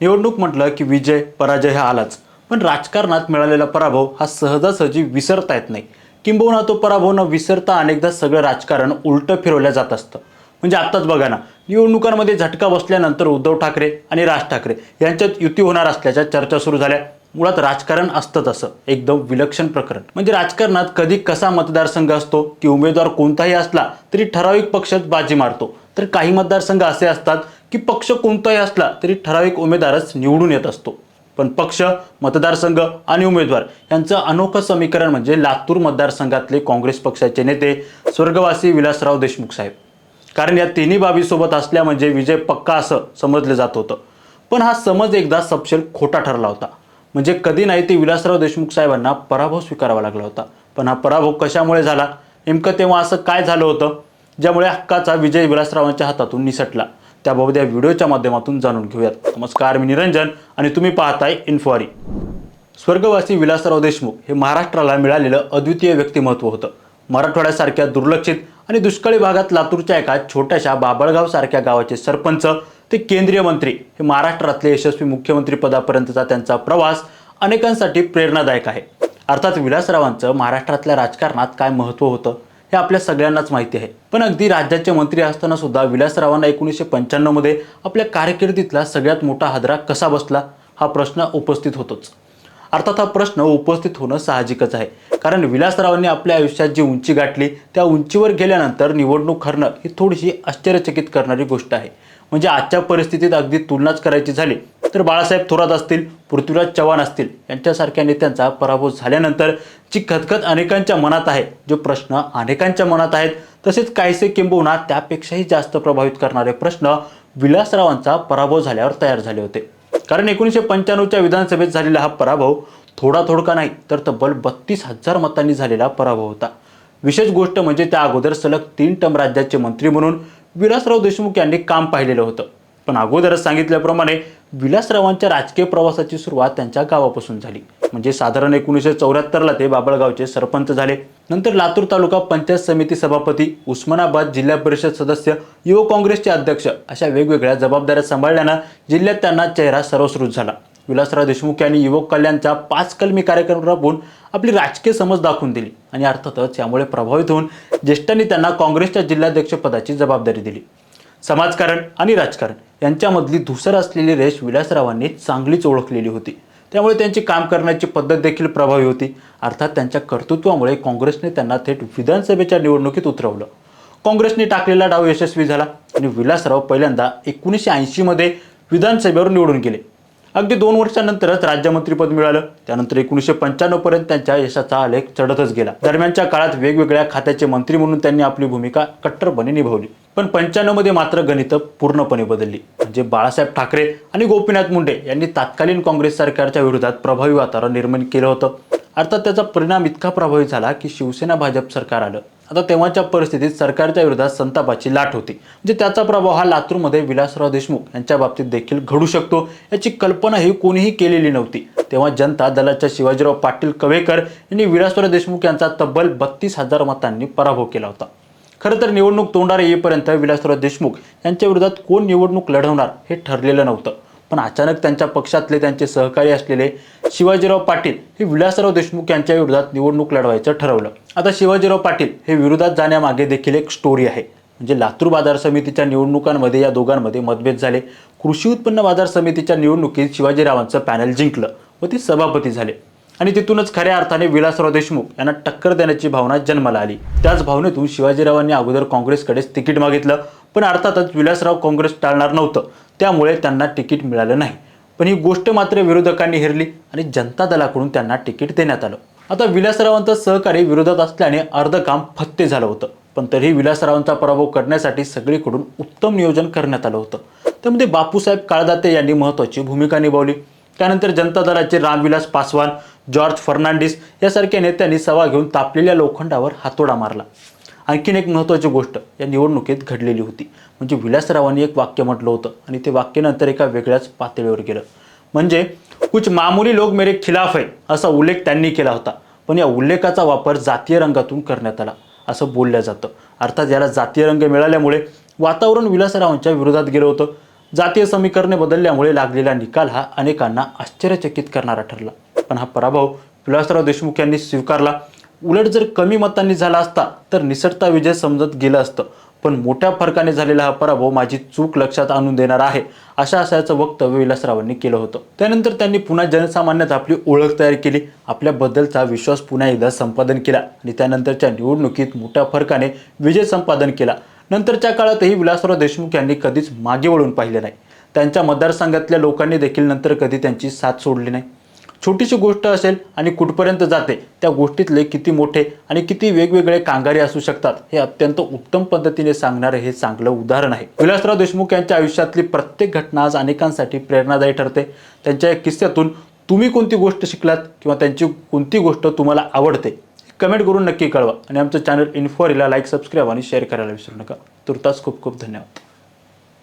निवडणूक म्हटलं की विजय पराजय हा आलाच. पण राजकारणात मिळालेला पराभव हा सहजासहजी विसरता येत नाही. किंबहुना तो पराभव न विसरता अनेकदा सगळं राजकारण उलटं फिरवलं जात असतं. म्हणजे आत्ताच बघा ना निवडणुकांमध्ये झटका बसल्यानंतर उद्धव ठाकरे आणि राज ठाकरे यांच्यात युती होणार असल्याच्या चर्चा सुरू झाल्या. मुळात राजकारण असतं तसं एकदम विलक्षण प्रकरण. म्हणजे राजकारणात कधी कसा मतदारसंघ असतो की उमेदवार कोणताही असला तरी ठराविक पक्षात बाजी मारतो. तर काही मतदारसंघ असे असतात की पक्ष कोणताही असला तरी ठराविक उमेदवारच निवडून येत असतो. पण पक्ष मतदारसंघ आणि उमेदवार यांचं अनोखं समीकरण म्हणजे लातूर मतदारसंघातले काँग्रेस पक्षाचे नेते स्वर्गवासी विलासराव देशमुख साहेब. कारण या तिन्ही बाबीसोबत असल्या म्हणजे विजय पक्का असं समजलं जात होतं. पण हा समज एकदा सपशेल खोटा ठरला होता. म्हणजे कधी नाही ते विलासराव देशमुख साहेबांना पराभव स्वीकारावा लागला होता. पण हा पराभव कशामुळे झाला? नेमकं तेव्हा असं काय झालं होतं? ज्यामुळे हक्काचा विजय विलासरावांच्या हातातून निसटला. त्याबाबत या व्हिडिओच्या माध्यमातून जाणून घेऊयात. नमस्कार मी निरंजन आणि तुम्ही पाहताय इन्फॉरी स्वर्गवासी विलासराव देशमुख हे महाराष्ट्राला मिळालेलं अद्वितीय व्यक्तिमत्व होतं. मराठवाड्यासारख्या दुर्लक्षित आणि दुष्काळी भागात लातूरच्या एका छोट्याशा बाबळगाव सारख्या गावाचे सरपंच ते केंद्रीय मंत्री हे महाराष्ट्रातले यशस्वी मुख्यमंत्रीपदापर्यंतचा त्यांचा प्रवास अनेकांसाठी प्रेरणादायक आहे. अर्थात विलासरावांचं महाराष्ट्रातल्या राजकारणात काय महत्त्व होतं? हे आपल्या सगळ्यांनाच माहिती आहे. पण अगदी राज्याचे मंत्री असताना सुद्धा विलासरावांना एकोणीसशे पंच्याण्णवमध्ये आपल्या कारकिर्दीतला सगळ्यात मोठा हादरा कसा बसला हा प्रश्न उपस्थित होतोच. अर्थात हा प्रश्न उपस्थित होणं साहजिकच आहे. कारण विलासरावांनी आपल्या आयुष्यात जी उंची गाठली त्या उंचीवर गेल्यानंतर निवडणूक हरणं ही थोडीशी आश्चर्यचकित करणारी गोष्ट आहे. म्हणजे आजच्या परिस्थितीत अगदी तुलनाच करायची झाली तर बाळासाहेब थोरात असतील पृथ्वीराज चव्हाण असतील यांच्यासारख्या नेत्यांचा पराभव झाल्यानंतर जी खतखत अनेकांच्या मनात आहे जो प्रश्न अनेकांच्या मनात आहेत तसेच काहीसे किंबहुना त्यापेक्षाही जास्त प्रभावित करणारे प्रश्न विलासरावांचा पराभव झाल्यावर तयार झाले होते. कारण एकोणीसशे पंच्याण्णवच्या विधानसभेत झालेला हा पराभव थोडा थोडका नाही तर तब्बल बत्तीस हजार मतांनी झालेला पराभव होता. विशेष गोष्ट म्हणजे त्या अगोदर सलग तीन टर्म राज्याचे मंत्री म्हणून विलासराव देशमुख यांनी काम पाहिलेलं होतं. पण अगोदरच सांगितल्याप्रमाणे विलासरावांच्या राजकीय प्रवासाची सुरुवात त्यांच्या गावापासून झाली. म्हणजे साधारण एकोणीसशे चौऱ्याहत्तरला ते बाबळगावचे सरपंच झाले. नंतर लातूर तालुका पंचायत समिती सभापती उस्मानाबाद जिल्हा परिषद सदस्य युवक काँग्रेसचे अध्यक्ष अशा वेगवेगळ्या जबाबदाऱ्या सांभाळल्यानं जिल्ह्यात त्यांना चेहरा सर्वश्रुत झाला. विलासराव देशमुख यांनी युवक कल्याणचा पाच कलमी कार्यक्रम राबवून आपली राजकीय समज दाखवून दिली आणि अर्थातच यामुळे प्रभावित होऊन ज्येष्ठांनी त्यांना काँग्रेसच्या जिल्हाध्यक्षपदाची जबाबदारी दिली. समाजकारण आणि राजकारण यांच्यामधली धुसर असलेली रेष विलासरावांनी चांगलीच ओळखलेली होती. त्यामुळे त्यांची काम करण्याची पद्धत देखील प्रभावी होती. अर्थात त्यांच्या कर्तृत्वामुळे काँग्रेसने त्यांना थेट विधानसभेच्या निवडणुकीत उतरवलं. काँग्रेसने टाकलेला डाव यशस्वी झाला आणि विलासराव पहिल्यांदा एकोणीसशे ऐंशीमध्ये विधानसभेवर निवडून गेले. अगदी दोन वर्षांनंतरच राज्यमंत्रीपद मिळालं. त्यानंतर एकोणीसशे पंच्याण्णव पर्यंत त्यांच्या यशाचा आलेख चढतच गेला. दरम्यानच्या काळात वेगवेगळ्या खात्याचे मंत्री म्हणून त्यांनी आपली भूमिका कट्टरपणे निभावली. पण पंच्याण्णवमध्ये मात्र गणितं पूर्णपणे बदलली. म्हणजे बाळासाहेब ठाकरे आणि गोपीनाथ मुंडे यांनी तात्कालीन काँग्रेस सरकारच्या विरोधात प्रभावी वातावरण निर्माण केलं होतं. अर्थात त्याचा परिणाम इतका प्रभावी झाला की शिवसेना भाजप सरकार आलं. आता तेव्हाच्या परिस्थितीत सरकारच्या विरोधात संतापाची लाट होती. म्हणजे त्याचा प्रभाव हा लातूरमध्ये विलासराव देशमुख यांच्या बाबतीत देखील घडू शकतो याची कल्पनाही कोणीही केलेली नव्हती. तेव्हा जनता दलाच्या शिवाजीराव पाटील कवेकर यांनी विलासराव देशमुख यांचा तब्बल बत्तीस हजार मतांनी पराभव केला होता. खरं तर निवडणूक तोंडार येईपर्यंत विलासराव देशमुख यांच्या विरोधात कोण निवडणूक लढवणार हे ठरलेलं नव्हतं. पण अचानक त्यांच्या पक्षातले त्यांचे सहकारी असलेले शिवाजीराव पाटील हे विलासराव देशमुख यांच्या विरोधात निवडणूक लढवायचं ठरवलं. आता शिवाजीराव पाटील हे विरोधात जाण्यामागे देखील एक स्टोरी आहे. म्हणजे लातूर बाजार समितीच्या निवडणुकांमध्ये या दोघांमध्ये मतभेद झाले. कृषी उत्पन्न बाजार समितीच्या निवडणुकीत शिवाजीरावांचं पॅनल जिंकलं व ते सभापती झाले. आणि तिथूनच खऱ्या अर्थाने विलासराव देशमुख यांना टक्कर देण्याची भावना जन्माला आली. त्याच भावनेतून शिवाजीरावांनी अगोदर काँग्रेसकडेच तिकीट मागितलं पण अर्थातच विलासराव काँग्रेस टाळणार नव्हतं. त्यामुळे त्यांना तिकीट मिळालं नाही. पण ही गोष्ट मात्र विरोधकांनी हेरली आणि जनता दलाकडून त्यांना तिकीट देण्यात आलं. आता विलासरावांचं सहकारी विरोधात असल्याने अर्ध काम फत्ते झालं होतं. पण तरीही विलासरावांचा पराभव करण्यासाठी सगळीकडून उत्तम नियोजन करण्यात आलं होतं. त्यामध्ये बापूसाहेब काळदाते यांनी महत्त्वाची भूमिका निभावली. त्यानंतर जनता दलाचे रामविलास पासवान जॉर्ज फर्नांडिस यासारख्या नेत्यांनी सभा घेऊन तापलेल्या लोखंडावर हातोडा मारला. आणखीन एक महत्त्वाची गोष्ट या निवडणुकीत घडलेली होती. म्हणजे विलासरावांनी एक वाक्य म्हटलं होतं आणि ते वाक्य नंतर एका वेगळ्याच पातळीवर गेलं. म्हणजे कुछ मामुली लोक मेरे खिलाफ आहे असा उल्लेख त्यांनी केला होता. पण या उल्लेखाचा वापर जातीय रंगातून करण्यात आला असं बोललं जातं. अर्थात याला जातीय रंग मिळाल्यामुळे वातावरण विलासरावांच्या विरोधात गेलं होतं. जातीय समीकरणे बदलल्यामुळे लागलेला निकाल हा अनेकांना आश्चर्यचकित करणारा ठरला. पण हा पराभव विलासराव देशमुख यांनी स्वीकारला. उलट जर कमी मतांनी झाला असता तर निसटता विजय समजत गेलं असतं. पण मोठ्या फरकाने झालेला हा पराभव माझी चूक लक्षात आणून देणार आहे अशा आशयाचं वक्तव्य विलासरावांनी केलं होतं. त्यानंतर त्यांनी पुन्हा जनसामान्यात आपली ओळख तयार केली. आपल्याबद्दलचा विश्वास पुन्हा एकदा संपादन केला आणि त्यानंतरच्या निवडणुकीत मोठ्या फरकाने विजय संपादन केला. नंतरच्या काळातही विलासराव देशमुख यांनी कधीच मागे वळून पाहिले नाही. त्यांच्या मतदारसंघातल्या लोकांनी देखील नंतर कधी त्यांची साथ सोडली नाही. छोटीशी गोष्ट असेल आणि कुठपर्यंत जाते त्या गोष्टीतले किती मोठे आणि किती वेगवेगळे कांगारे असू शकतात हे अत्यंत उत्तम पद्धतीने सांगणारे हे चांगलं उदाहरण आहे. विलासराव देशमुख यांच्या आयुष्यातली प्रत्येक घटना आज अनेकांसाठी प्रेरणादायी ठरते. त्यांच्या या किस्स्यातून तुम्ही कोणती गोष्ट शिकलात किंवा त्यांची कोणती गोष्ट तुम्हाला आवडते कमेंट करून नक्की कळवा. आणि आमचं चॅनल इन्फॉरीला लाईक सबस्क्राईब आणि शेअर करायला विसरू नका. तुर्तास खूप खूप धन्यवाद.